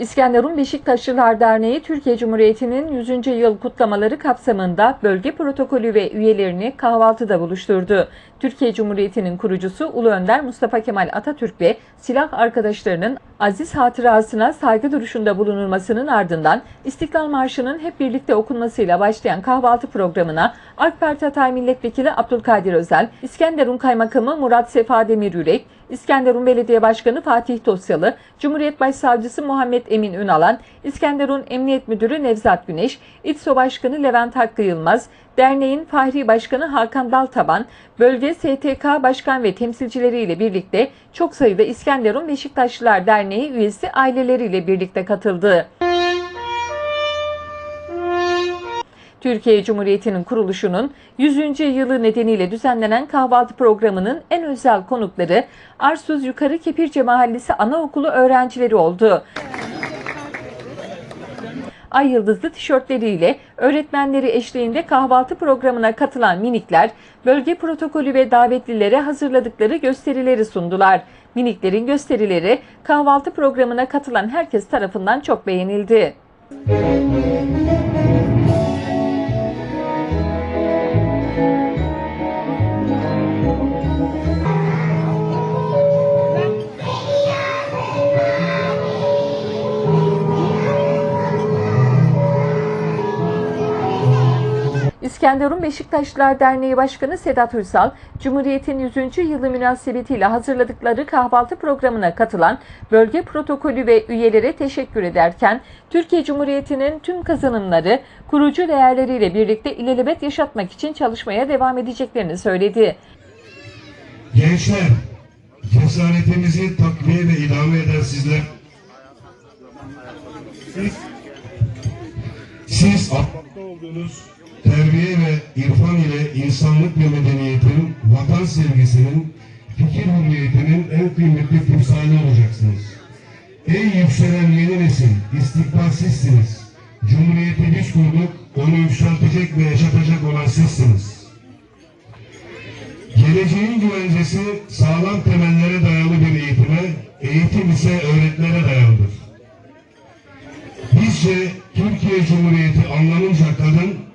İskenderun Beşiktaşlılar Derneği Türkiye Cumhuriyeti'nin 100. yıl kutlamaları kapsamında bölge protokolü ve üyelerini kahvaltıda buluşturdu. Türkiye Cumhuriyeti'nin kurucusu Ulu Önder Mustafa Kemal Atatürk ve silah arkadaşlarının aziz hatırasına saygı duruşunda bulunulmasının ardından İstiklal Marşı'nın hep birlikte okunmasıyla başlayan kahvaltı programına AK Parti Hatay Milletvekili Abdülkadir Özel, İskenderun Kaymakamı Murat Sefa Demiryürek, İskenderun Belediye Başkanı Fatih Tosyalı, Cumhuriyet Başsavcısı Muhammed Emin Ünalan, İskenderun Emniyet Müdürü Nevzat Güneş, İTSO Başkanı Levent Hakkı Yılmaz, derneğin Fahri Başkanı Hakan Daltaban, bölge STK Başkan ve temsilcileriyle birlikte çok sayıda İskenderun Beşiktaşlılar Derneği üyesi aileleriyle birlikte katıldı. Türkiye Cumhuriyeti'nin kuruluşunun 100. yılı nedeniyle düzenlenen kahvaltı programının en özel konukları Arsuz Yukarı Kepirce Mahallesi Anaokulu öğrencileri oldu. Ay yıldızlı tişörtleriyle öğretmenleri eşliğinde kahvaltı programına katılan minikler, bölge protokolü ve davetlilere hazırladıkları gösterileri sundular. Miniklerin gösterileri kahvaltı programına katılan herkes tarafından çok beğenildi. İskenderun Beşiktaşlılar Derneği Başkanı Sedat Uysal, Cumhuriyet'in 100. yılı münasebetiyle hazırladıkları kahvaltı programına katılan bölge protokolü ve üyelere teşekkür ederken, Türkiye Cumhuriyeti'nin tüm kazanımları kurucu değerleriyle birlikte ilelebet yaşatmak için çalışmaya devam edeceklerini söyledi. Gençler, cesaretimizi takviye ve idame eden sizler, siz, siz olduğunuz terbiye ve irfan ile insanlık ve medeniyetin, vatan sevgisinin, fikir hürriyetinin en kıymetli timsali olacaksınız. Ey yükselen yeni nesil, istikbal sizsiniz. Cumhuriyeti biz kurduk, onu yükseltecek ve yaşatacak olan sizsiniz. Geleceğin güvencesi sağlam temellere dayalı bir eğitime, eğitim ise öğretilere dayalıdır. Bizce Türkiye Cumhuriyeti anlamınca kadın,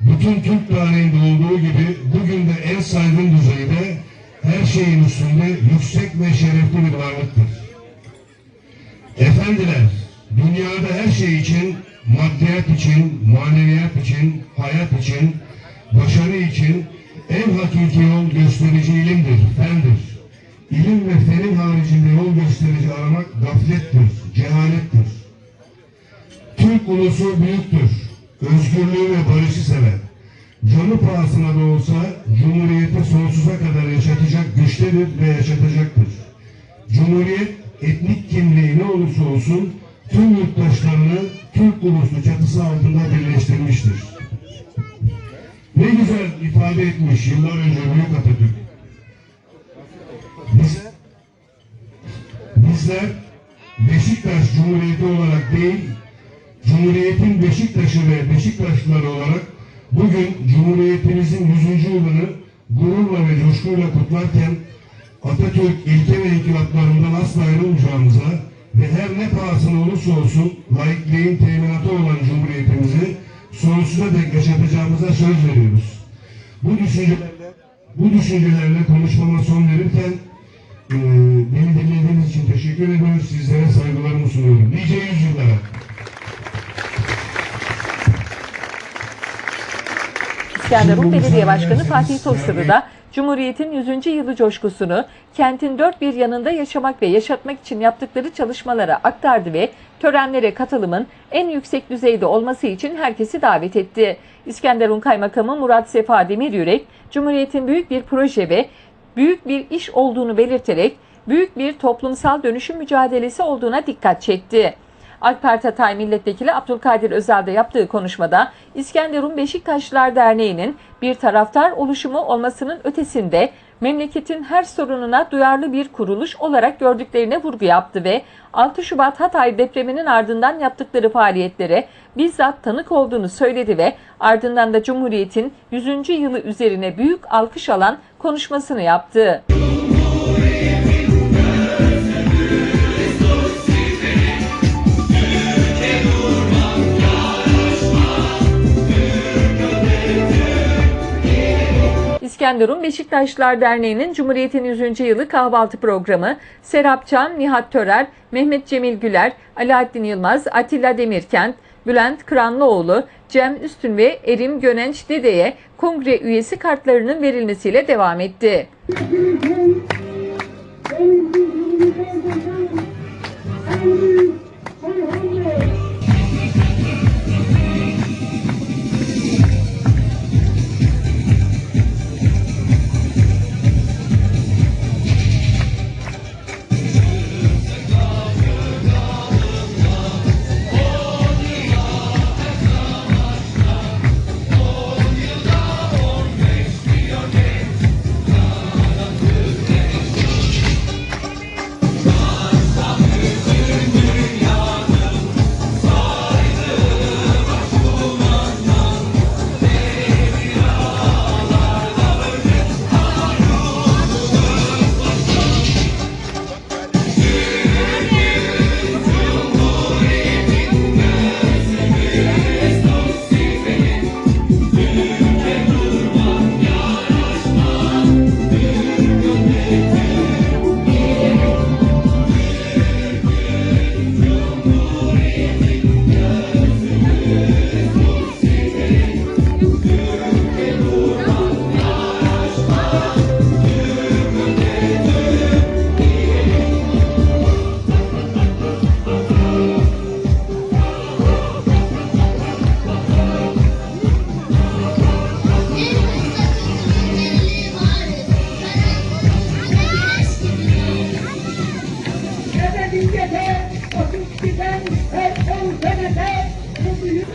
bütün Türk tarihinde olduğu gibi bugün de en saygın düzeyde her şeyin üstünde yüksek ve şerefli bir varlıktır. Efendiler, dünyada her şey için, maddiyat için, maneviyat için, hayat için, başarı için en hakiki yol gösterici ilimdir, fendir. İlim ve fenin haricinde yol gösterici aramak gaflettir, cehalettir. Türk ulusu büyüktür, özgürlüğü ve barışı sever. Canı pahasına da olsa Cumhuriyeti sonsuza kadar yaşatacak güçtedir ve yaşatacaktır. Cumhuriyet etnik kimliği ne olursa olsun tüm yurttaşlarını Türk ulusu çatısı altında birleştirmiştir. Ne güzel ifade etmiş yıllar önce Büyük Atatürk. Biz, bizler Beşiktaş Cumhuriyeti olarak değil, Cumhuriyetin Beşiktaş'ı ve Beşiktaşlıları olarak bugün Cumhuriyetimizin 100. yılını gururla ve coşkuyla kutlarken Atatürk ilke ve inkılaplarından asla ayrılmayacağımıza ve her ne pahasına olursa olsun laikliğin teminatı olan Cumhuriyetimizi sonsuza dek yaşatacağımıza söz veriyoruz. Bu düşüncelerle, bu düşüncelerle konuşmama son verirken eee beni dinlediğiniz için teşekkür ediyoruz. Sizlere saygılarımı sunuyorum. Nice yüzyıllara. İskenderun Belediye Başkanı Fatih Tosyalı da Cumhuriyet'in 100. yılı coşkusunu kentin dört bir yanında yaşamak ve yaşatmak için yaptıkları çalışmalara aktardı ve törenlere katılımın en yüksek düzeyde olması için herkesi davet etti. İskenderun Kaymakamı Murat Sefa Demiryürek, Cumhuriyet'in büyük bir proje ve büyük bir iş olduğunu belirterek büyük bir toplumsal dönüşüm mücadelesi olduğuna dikkat çekti. AK Parti Hatay Milletvekili Abdülkadir Özel de yaptığı konuşmada İskenderun Beşiktaşlılar Derneği'nin bir taraftar oluşumu olmasının ötesinde memleketin her sorununa duyarlı bir kuruluş olarak gördüklerine vurgu yaptı ve 6 Şubat Hatay depreminin ardından yaptıkları faaliyetlere bizzat tanık olduğunu söyledi ve ardından da Cumhuriyet'in 100. yılı üzerine büyük alkış alan konuşmasını yaptı. İskenderun Beşiktaşlılar Derneği'nin Cumhuriyet'in 100. yılı kahvaltı programı Serap Can, Nihat Törer, Mehmet Cemil Güler, Alaaddin Yılmaz, Atilla Demirkent, Bülent Kıranlıoğlu, Cem Üstün ve Erim Gönenç Dede'ye kongre üyesi kartlarının verilmesiyle devam etti. Nebeviyyete, o giden her on senete bu büyük